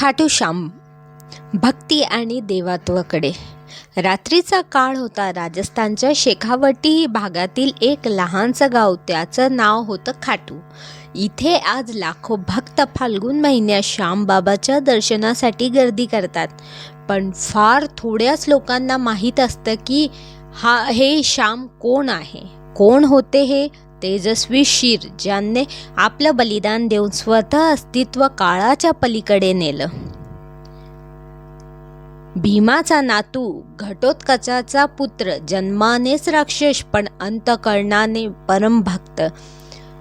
खाटू श्याम भक्ती आणि देवात्वकडे. रात्रीचा काळ होता राजस्थानच्या शेखावटी भागातील एक लहानसं गाव त्याचं नाव होतं खाटू. इथे आज लाखो भक्त फाल्गुन महिन्यात श्यामबाबाच्या दर्शनासाठी गर्दी करतात. पण फार थोड्याच लोकांना माहीत असतं की हा हे श्याम कोण आहे? कोण होते हे? तेजस्वी शीर ज्यांनी आपलं बलिदान देऊन स्वतः अस्तित्व काळाच्या पलीकडे नेलं. भीमाचा नातू घटोत्कचाचा पुत्र जन्मानेच राक्षस पण अंतकरणाने परमभक्त.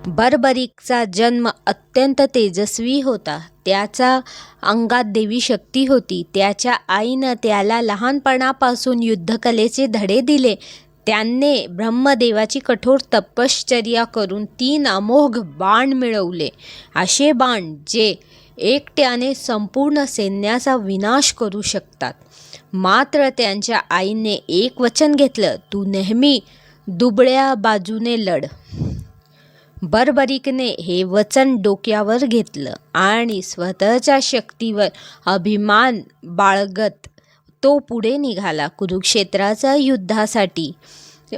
बरबरीकचा जन्म अत्यंत तेजस्वी होता. त्याचा अंगात देवी शक्ती होती. त्याच्या आईनं त्याला लहानपणापासून युद्धकलेचे धडे दिले. त्याने ब्रह्मदेवाची कठोर तपश्चर्या करून तीन अमोघ बाण मिळवले. असे बाण जे एकट्याने संपूर्ण सैन्याचा विनाश करू शकतात. मात्र त्यांच्या आईने एक वचन घेतलं तू नेहमी दुबळ्या बाजूने लढ. बरबरीकने हे वचन डोक्यावर घेतलं आणि स्वतःच्या शक्तीवर अभिमान बाळगत तो पुढे निघाला कुरुक्षेत्राच्या युद्धासाठी.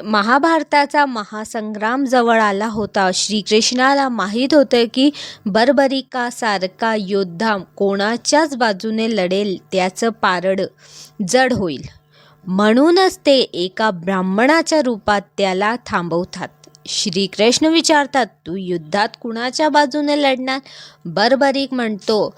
महाभारताचा महासंग्राम जवळ आला होता. श्रीकृष्णाला माहीत होतं की बरबरिकासारखा योद्धा कोणाच्याच बाजूने लढेल त्याचं पारड जड होईल. म्हणूनच ते एका ब्राह्मणाच्या रूपात त्याला थांबवतात. श्रीकृष्ण विचारतात तू युद्धात कुणाच्या बाजूने लढणार? बरबरीक म्हणतो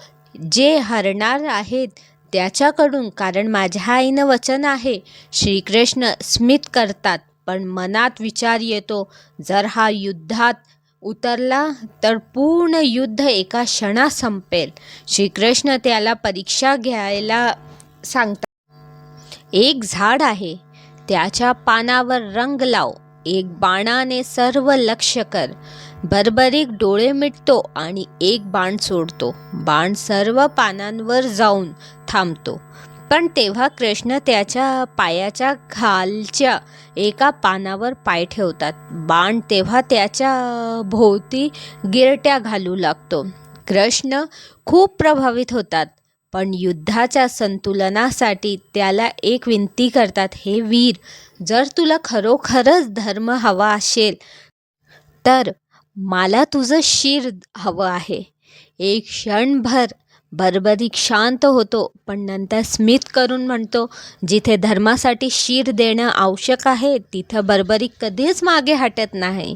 जे हरणार आहेत त्याच्याकडून कारण माझ्या आईनं वचन आहे श्रीकृष्ण स्मित करतात. पण मनात विचार येतो जर हा युद्धात उतरला तर पूर्ण युद्ध एका क्षणात संपेल. श्रीकृष्ण त्याला परीक्षा घ्यायला सांगतात. एक झाड आहे त्याच्या पानावर रंग लाव. एक बाणाने सर्व लक्ष कर. बरबरीक डोळे मिटतो आणि एक बाण सोडतो. बाण सर्व पानांवर जाऊन थांबतो. पण तेव्हा कृष्ण त्याच्या पायाच्या खालच्या एका पानावर पाय ठेवतात. बाण तेव्हा त्याच्या भोवती गिरट्या घालू लागतो. कृष्ण खूप प्रभावित होतात पण युद्धाच्या संतुलनासाठी त्याला एक विनंती करतात हे वीर जर तुला खरोखरच धर्म हवा असेल तर मला तुझं शिर हवं आहे. एक क्षणभर बरबरीक शांत होतो पण नंतर स्मित करून म्हणतो जिथे धर्मासाठी शिर देणं आवश्यक आहे तिथं बरबरीक कधीच मागे हटत नाही.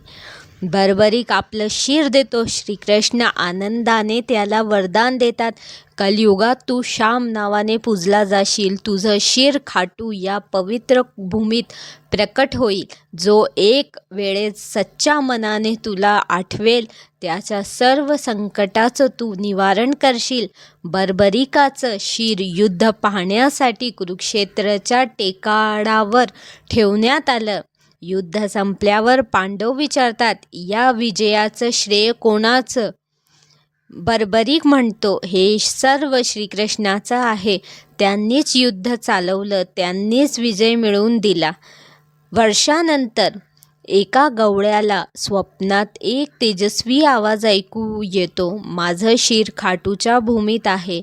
बरबरीक आपलं शिर देतो. श्रीकृष्ण आनंदाने त्याला वरदान देतात. कलियुगात तू श्याम नावाने पूजला जाशील. तुझं शिर खाटू या पवित्र भूमीत प्रकट होईल. जो एक वेळेस सच्च्या मनाने तुला आठवेल त्याच्या सर्व संकटाचं तू निवारण करशील. बरबरिकाचं शिर युद्ध पाहण्यासाठी कुरुक्षेत्राच्या टेकाडावर ठेवण्यात आलं. युद्ध संपल्यावर पांडव विचारतात या विजयाचं श्रेय कोणाचं? बरबरीक म्हणतो हे सर्व श्रीकृष्णाचं आहे. त्यांनीच युद्ध चालवलं त्यांनीच विजय मिळवून दिला. वर्षानंतर एका गवळ्याला स्वप्नात एक तेजस्वी आवाज ऐकू येतो माझं शिर खाटूच्या भूमीत आहे.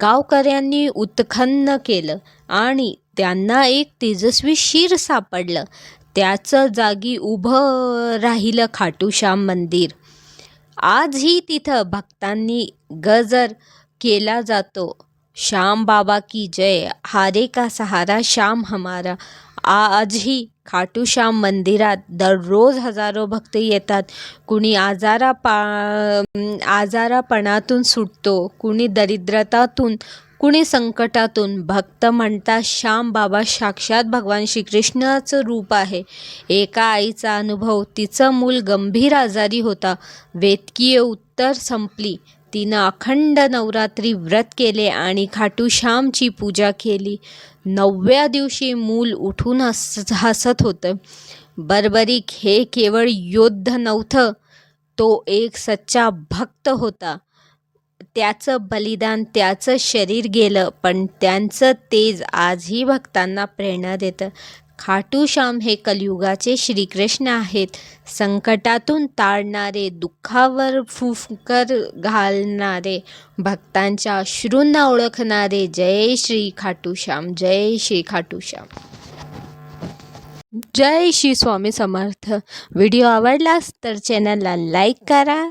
गावकऱ्यांनी उत्खन्न केलं आणि त्यांना एक तेजस्वी शिर सापडलं. त्याचं जागी उभं राहिलं खाटूश्याम मंदिर. आजही तिथं भक्तांनी गजर केला जातो. श्याम बाबा की जय हारे का सहारा श्याम हमारा. आजही खाटूश्याम मंदिरात दररोज हजारो भक्त येतात. कुणी आजारा पा आजारापणातून सुटतो कुणी दरिद्रतातून कुणी संकटातून भक्त म्हणतात श्याम बाबा साक्षात भगवान श्रीकृष्णाचं रूप आहे. एका आईचा अनुभव तिचं मूल गंभीर आजारी होता. वेदकीय उत्तर संपली. तिनं अखंड नवरात्री व्रत केले आणि खाटू श्यामची पूजा केली. नवव्या दिवशी मूल उठून हस हसत होतं. बरबरीक हे केवळ योद्ध नव्हतं तो एक सच्चा भक्त होता. त्याचं बलिदान त्याचं शरीर गेलं पण त्यांचं तेज आजही भक्तांना प्रेरणा देतं. खाटूश्याम हे कलियुगाचे श्रीकृष्ण आहेत. संकटातून ताळणारे दुःखावर फुफकर घालणारे भक्तांच्या अश्रूंना ओळखणारे जय श्री खाटूश्याम जय श्री खाटूश्याम जय श्री स्वामी समर्थ. व्हिडिओ आवडलास तर चॅनलला लाईक करा